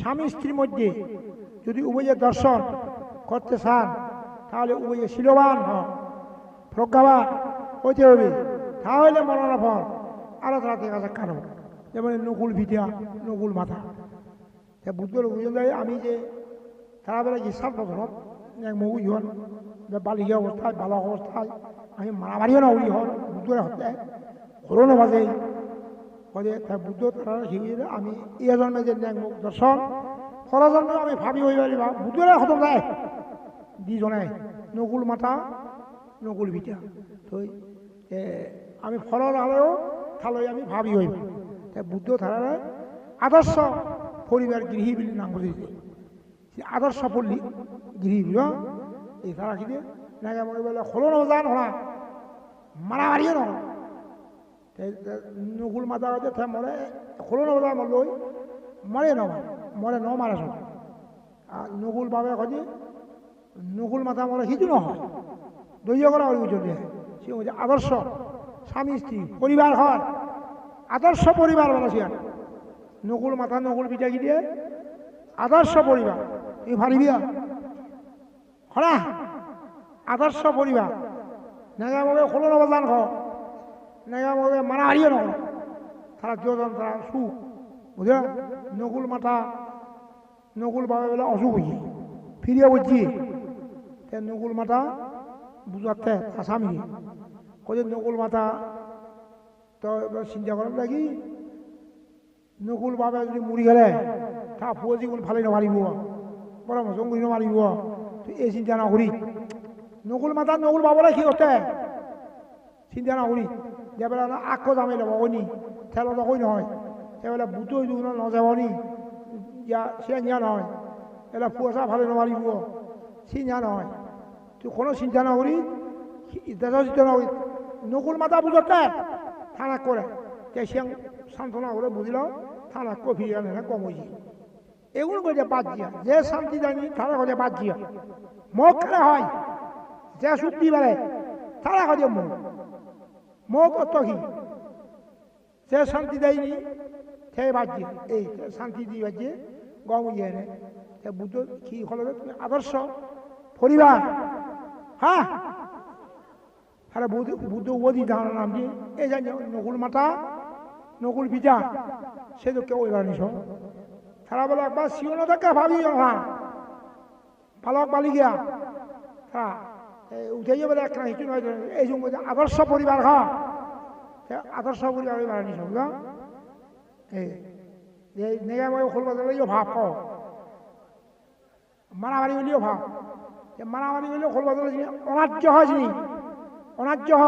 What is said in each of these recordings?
স্বামী স্ত্রীর মধ্যে যদি উভয়ে দর্শন করতে চান, তাহলে উভয়ে শিলবান হন, প্রজ্ঞাবান হইতে হবে তাহলে পর আরও তারা দেখা যাক কারও যেমন নকুল ভিটা, নকুল মাথা। বুদ্ধর বুঝে আমি যে তারা বেলা ইচ্ছার বছরত এক ইহন বালিকা অবস্থায়, বালক অবস্থায়, আমি মারামারিও না উড়ি হন বুদ্ধরে হতে হরণও বাজে হলে তা বুদ্ধ তারা শিখিয়ে আমি এই জন্মে যে ন্যাক মুখ দর্শন ফলজন্মে আমি ভাবি হয়ে পারিবা বুদ্ধরে হতম যায় দুজনে নকুল মাথা নকুল ভিটা তো আমি ফলর আলেও তালৈ আমি ভাবি হইব তা বুদ্ধ তারা আদর্শ পরিবার গৃহী বলে নাম বুঝেছে সে আদর্শ পল্লী গৃহী বিল এই তারা কি নাকি মনে বলে হলো নজান হলা মারামারিও নহয়। নকুল মাথা হচ্ছে থে মরে হলো নজা মরলই মরে নমারে মরে ন মারে সব। আর নকুল বাবে কজি নকুল মাথা মরে সিটো নহয় দলীয় করা ওই চলে সে হচ্ছে আদর্শ, স্বামী, স্ত্রী, পরিবার হয়। আদর্শ পরিবার বলা সে নকুল মাথা নকুল পিঠা কি দিয়ে? আদর্শ পরিবার। তুমি ভারিবিয়া হরা আদর্শ পরিবার। নেগা মগে হলো নবদান হ নেগা মগে মারামারিও নহ তারা দুজন তারা সুখ বুঝা নকুল মাথা নকুল বাবে বলে অসুখ হয়েছে। ফিরিয়ে বুঝছি তে নকুল মাথা বুঝাতে আসামি কয়ে নকুল মাথা তো চিন্তা করার লাগি নকুল বাবে যদি মৰি গেলে তা ফুৱে যিকোনো ভালে নমাৰিব পৰামৰ্শ কৰি নমাৰিব তো এই চিন্তা নকৰি নকুল মাথা নকুল পাবলৈ কি হতে চিন্তা নকৰি যেবেলা আকৌ জামি ল'ব কইনি তেলত কই নহয়? সেইবেলা বুটো যুগুণ নযাবনি ইয়া চিয়া নহয়। এলা ফুৱা ভালে নমাৰিব। চিন্তা নহয়। তুই কোনো চিন্তা নকৰি দেশৰ চিন্তা নকৰি নকুল মাথা বুঝতে থানা করে তে সিয়াং সান্ত্বনা করে বুঝল থানা কফি আনে না কম হয়েছে এগুলো করে বাদ দিয়া। যে শান্তি জানি তারা করে বাদ দিয়া। খেলে হয়। যে শুদ্ধি বেড়ে তারা করে মুখ যে শান্তি দেয়নি, সে বাদ দিয়া এই যে শান্তি দিয়ে বাজিয়ে গম ইয়ে নে সে বুদ্ধ কি হলো তুমি আদর্শ পরিবার। হ্যাঁ? আরে বুদ্ধ বুদ্ধ ওদি ধারণা নাম দিয়ে এই জানি, নকুল মাতা, নকুল পিঠা সে তো কেউ এবার নিছ তারা বলে, একবার শিওন থেকে ভাবি হ্যাঁ পালক বালি গিয়া তারা উঠে যাবে একটা হিচু নয় এই সঙ্গে আদর্শ পরিবার হ্যাঁ আদর্শ পরিবার এবার নিছ বুঝা এই নেগা মই খোল বাজালেও ভাব ক মারামারি হলেও ভাব। মারামারি হলেও খোল বাজালে অনার্য হয় যিনি অনার্য হ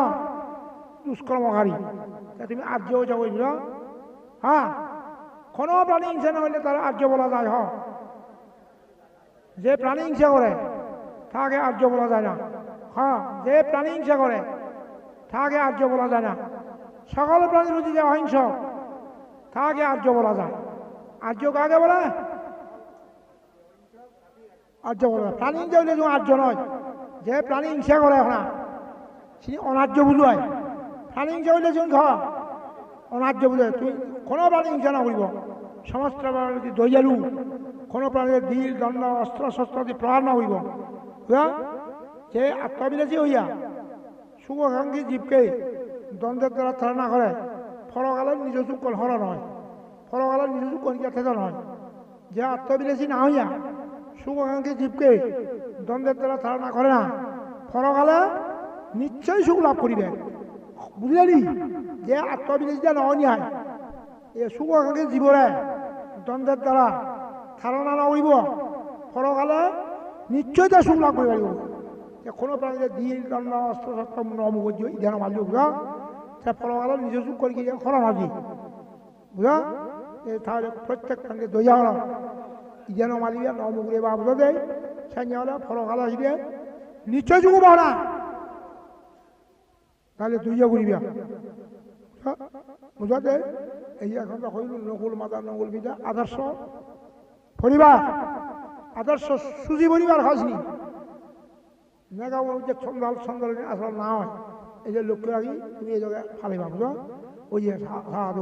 দুষ্কর্মকারী তুমি আর্য যাব বুঝলো হ্যাঁ কোনো প্রাণী হিংসা না হইলে তার আর্য বলা যায়, হ। যে প্রাণী হিংসা করে, তাকে আর্য বলা যায় না। হ্যাঁ যে প্রাণী হিংসা করে, তাকে আর্য বলা যায় না। সকল প্রাণীর প্রতি যে অহিংস, তাকে আর্য বলা যায়। আর্য কাকে বলে? আর্য বলা প্রাণী হিংসা হইলে তুমি আর্য নয়, যে প্রাণী হিংসা করে এখন তিনি অনার্য বুঝায় প্রাণী হিংসা হইলে চোন খাওয়া অনার্য বুঝায় তুই কোনো প্রাণী হিংসা না করিব। সমস্ত দইয়ালু কোনো প্রাণীর ধীর দণ্ড, অস্ত্র, শস্ত্র প্রহার না বুঝা? যে আত্মবিলাসী হইয়া শুভাকাঙ্ক্ষী জীবকে দ্বন্দ্বের দ্বারা ধারণা করে ফলকালের নিজ চুক্কল হর নয় ফলকালের নিজ চুক্কল যথেষ্ট নয়। যে আত্মবিলাসী না হইয়া শুভাকাঙ্ক্ষী জীবকে দ্বন্দ্বের দ্বারা ধারণা করে না, ফলকালে নিশ্চয় সুখ লাভ করিবে। বুঝলেনি যে আত্মবিশ্বাস নহয় এই সুখকে জীৱৰে দ্বন্দ্বের দ্বারা ধারণা নকৰিব ফলকালে নিশ্চয় তার সুখ লাভ কৰিব অস্ত্র, শস্ত্র নমুখ ইধান মারিব বুঝা? সে ফলকালে নিজ সুখ করি গিয়ে খরা মারি বুঝা? তাহলে প্রত্যেক প্রাণীকে দইয়া হল ইধান মারিবে নমুখে বা বুঝা দেয়, সে হলে ফলকালে আসবে। নিশ্চয় সুখ পাও না। তাহলে তুই ইয়ে করিবি বুঝাতে এই এখন তো হইল নকুল মাতা নকুল পিতা, আদর্শ পরিবার। আদর্শ সুজি পরিবার হসনি নেগা যে ছন্দাল ছন্দাল আসল না হয় এই যে লক্ষ্য রাখি তুমি এই জায়গায় ফালে ভাবছ ওই যে সাহায্য